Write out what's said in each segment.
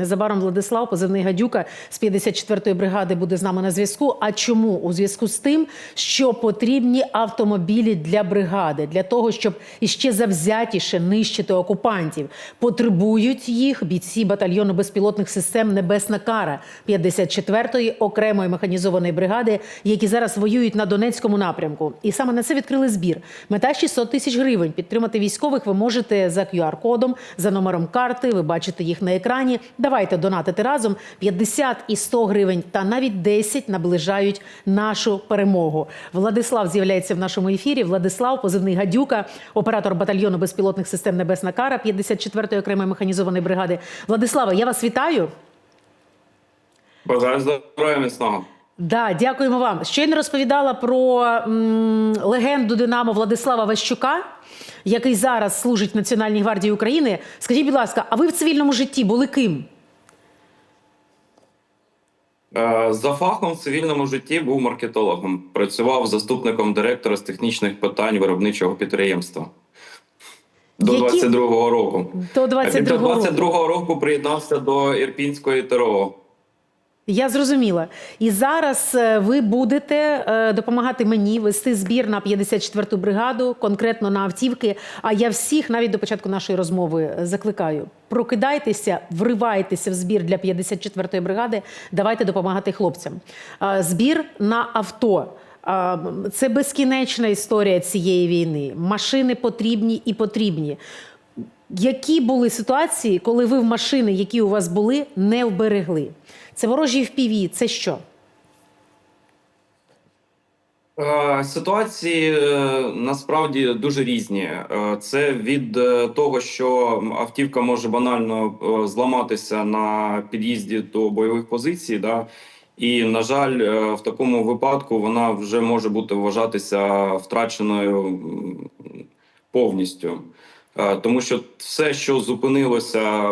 Незабаром Владислав, позивний гадюка з 54-ї бригади, буде з нами на зв'язку. А чому у зв'язку з тим, що потрібні автомобілі для бригади, для того, щоб іще завзятіше нищити окупантів, потребують їх бійці батальйону безпілотних систем Небесна Кара 54-ї окремої механізованої бригади, які зараз воюють на Донецькому напрямку. І саме на це відкрили збір. Мета 600 тисяч гривень. Підтримати військових ви можете за QR-кодом, за номером карти. Ви бачите їх на екрані. Давайте донатити разом 50 і 100 гривень, та навіть 10 наближають нашу перемогу. Владислав з'являється в нашому ефірі. Владислав, позивний гадюка, оператор батальйону безпілотних систем Небесна Кара 54-ї окремої механізованої бригади. Владислава, я вас вітаю. Бажаю здоров'я міцного. Да, дякуємо вам. Щойно розповідала про м, легенду Динамо Владислава Ващука, який зараз служить в Національній гвардії України. Скажіть, будь ласка, а ви в цивільному житті були ким? Е, За фахом в цивільному житті був маркетологом. Працював заступником директора з технічних питань виробничого підприємства. До Які- 22-го року. До До 22-го року. 22-го року приєднався до Ірпінської ТРО. Я зрозуміла. І зараз е, ви будете е, допомагати мені вести збір на 54-ту бригаду, конкретно на автівки. А я всіх, навіть до початку нашої розмови, е, закликаю: прокидайтеся, вривайтеся в збір для 54-ї бригади. Давайте допомагати хлопцям. Збір на авто. Це безкінечна історія цієї війни. Машини потрібні і потрібні. Які були ситуації, коли ви в машини, які у вас були, не вберегли? Це ворожі впіві, це що? Е, Ситуації е, насправді дуже різні. Е, Це від того, що автівка може банально зламатися на під'їзді до бойових позицій. Да? І, на жаль, в такому випадку вона вже може бути вважатися втраченою повністю. Е, Тому що все, що зупинилося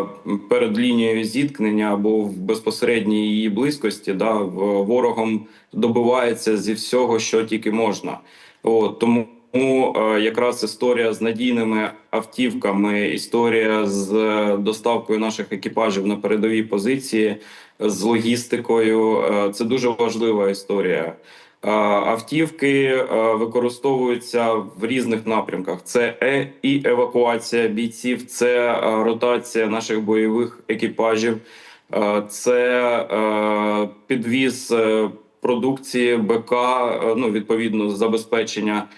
перед лінією зіткнення або в безпосередній її близькості, да, ворогом добивається зі всього, що тільки можна. От, тому е, якраз історія з надійними автівками, історія з е, доставкою наших екіпажів на передові позиції, з логістикою це дуже важлива історія. Автівки е, використовуються в різних напрямках: це е- і евакуація бійців, це е, ротація наших бойових екіпажів, це підвіз продукції БК, ну відповідно забезпечення.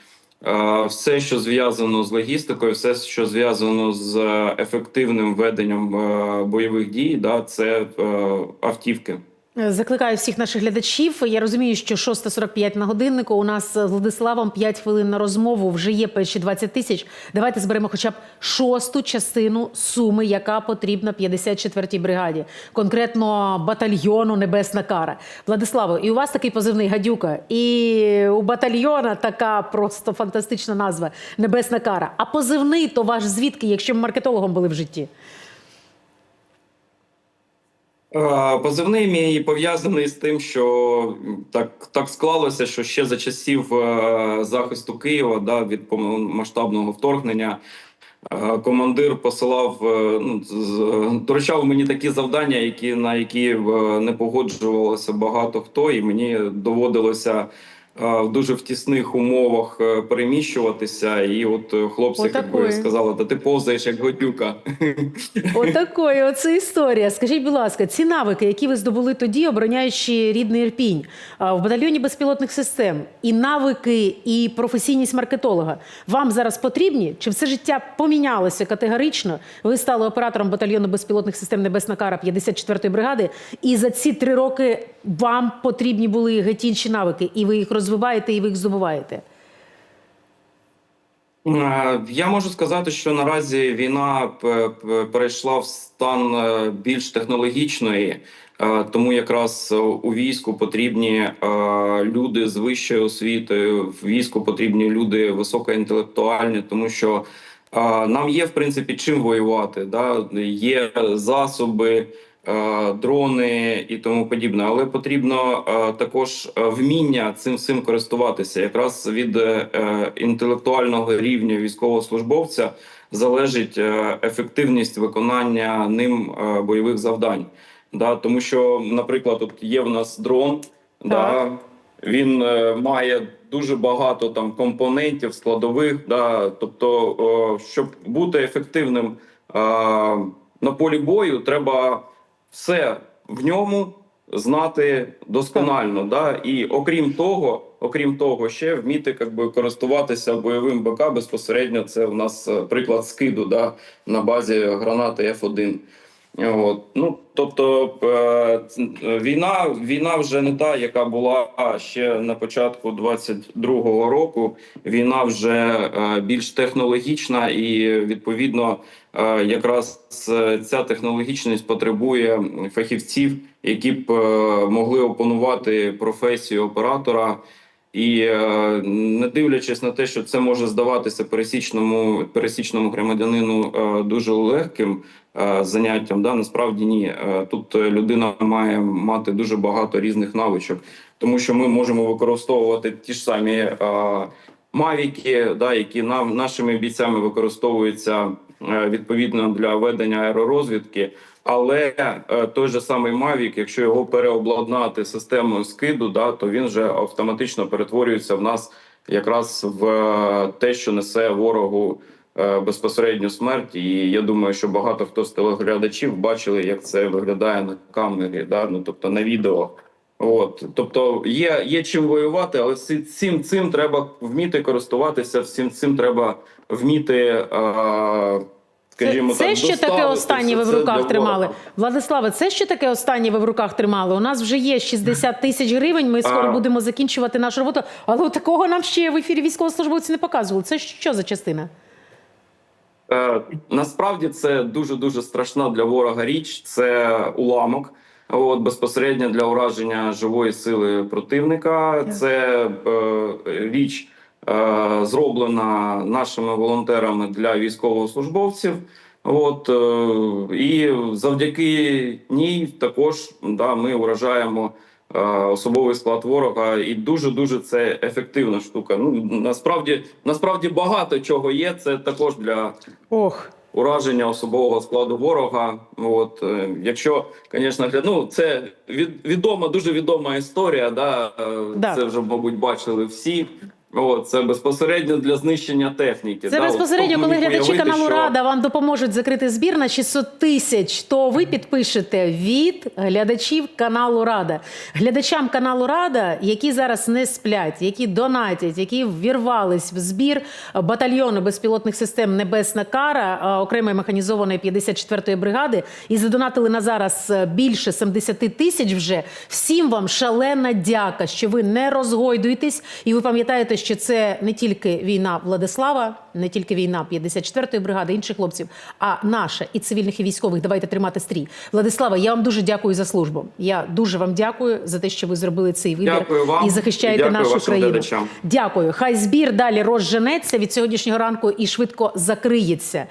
Все, що зв'язано з логістикою, все, що зв'язано з ефективним веденням бойових дій, да, це автівки. Закликаю всіх наших глядачів. Я розумію, що 6.45 на годиннику. У нас з Владиславом 5 хвилин на розмову. Вже є перші 20 тисяч. Давайте зберемо хоча б шосту частину суми, яка потрібна 54-й бригаді, конкретно батальйону Небесна Кара. Владиславо, і у вас такий позивний гадюка, і у батальйона така просто фантастична назва Небесна Кара. А позивний то ваш звідки, якщо ми маркетологом були в житті? Е, Позивний мій пов'язаний з тим, що так, так склалося, що ще за часів е, захисту Києва да, від масштабного вторгнення. е, Командир посилав, ну, доручав мені такі завдання, які на які не погоджувалося багато хто, і мені доводилося в дуже в тісних умовах е, переміщуватися. І от е, хлопці як Отакої. сказали, та ти повзаєш як годюка. Отакої, оце історія. Скажіть, будь ласка, ці навики, які ви здобули тоді, обороняючи рідний Ірпінь в батальйоні безпілотних систем, і навики, і професійність маркетолога вам зараз потрібні? Чи все життя помінялося категорично? Ви стали оператором батальйону безпілотних систем Небесна Кара 54-ї бригади, і за ці три роки вам потрібні були геть інші навики, і ви їх розвиваєте, і ви їх здобуваєте. Е, Я можу сказати, що наразі війна п- перейшла в стан е, більш технологічної, е, тому якраз е, у війську потрібні е, люди з вищою освітою, в війську потрібні люди високоінтелектуальні, тому що е, нам є в принципі чим воювати. Да? Є засоби, е, дрони і тому подібне. Але потрібно е, також е, вміння цим всім користуватися. Якраз від е, е, інтелектуального рівня військовослужбовця залежить е, ефективність виконання ним е, бойових завдань. Да, тому що, наприклад, от є в нас дрон, да, він е, має дуже багато там компонентів, складових. Да, тобто, о, щоб бути ефективним е, на полі бою, треба все в ньому знати досконально. Да, і окрім того, окрім того, ще вміти как би, користуватися бойовим БК безпосередньо. Це в нас е, приклад скиду да, на базі гранати F1. От. Ну, тобто е, війна, війна вже не та, яка була ще на початку 22-го року. Війна вже е, більш технологічна, і відповідно, е, якраз ця технологічність потребує фахівців, які б могли опанувати професію оператора. І е, не дивлячись на те, що це може здаватися пересічному пересічному громадянину е, дуже легким е, заняттям, да насправді ні. Тут людина має мати дуже багато різних навичок, тому що ми можемо використовувати ті ж самі мавіки, да, які нам нашими бійцями використовуються відповідно для ведення аеророзвідки. Але е, той же самий Mavic, якщо його переобладнати системою скиду, да, то він вже автоматично перетворюється в нас якраз в е, те, що несе ворогу е, безпосередню смерть. І я думаю, що багато хто з телеглядачів бачили, як це виглядає на камері, да, ну тобто на відео. От, тобто є, є чим воювати, але всі- всім цим треба вміти користуватися, всім цим треба вміти. Е, Скажімо це так, що таке останнє ви в руках тримали? Владиславе, це що таке останнє ви в руках тримали? У нас вже є 60 тисяч гривень. Ми скоро А. будемо закінчувати нашу роботу. Але такого нам ще в ефірі військовослужбовці не показували. Це що за частина? Е, насправді це дуже дуже страшна для ворога річ. Це уламок. От безпосередньо для ураження живої сили противника. Це е, річ е, зроблена нашими волонтерами для військовослужбовців. От е, і завдяки ній також да, ми уражаємо е, особовий склад ворога, і дуже дуже це ефективна штука. Ну насправді насправді багато чого є. Це також для Ох, ураження особового складу ворога. От е, якщо, звісно, ну, це від, відома, дуже відома історія. Да? е, Да. Це вже, мабуть, бачили всі. От, це безпосередньо для знищення техніки. це да? Безпосередньо, б коли глядачі каналу що- Рада вам допоможуть закрити збір на 600 тисяч, то ви підпишете від глядачів каналу Рада. Глядачам каналу Рада, які зараз не сплять, які донатять, які ввірвались в збір батальйону безпілотних систем Небесна Кара окремої механізованої 54-ї бригади і задонатили на зараз е, більше 70 тисяч вже. Всім вам шалена дяка, що ви не розгойдуєтесь, і ви пам'ятаєте, що це не тільки війна Владислава, не тільки війна 54-ї бригади, інших хлопців, а наша і цивільних, і військових. Давайте тримати стрій. Владислава, я вам дуже дякую за службу. Я дуже вам дякую за те, що ви зробили цей вибір Дякую вам. і захищаєте Дякую нашу країну. глядачам. Дякую. Хай збір далі розженеться від сьогоднішнього ранку і швидко закриється.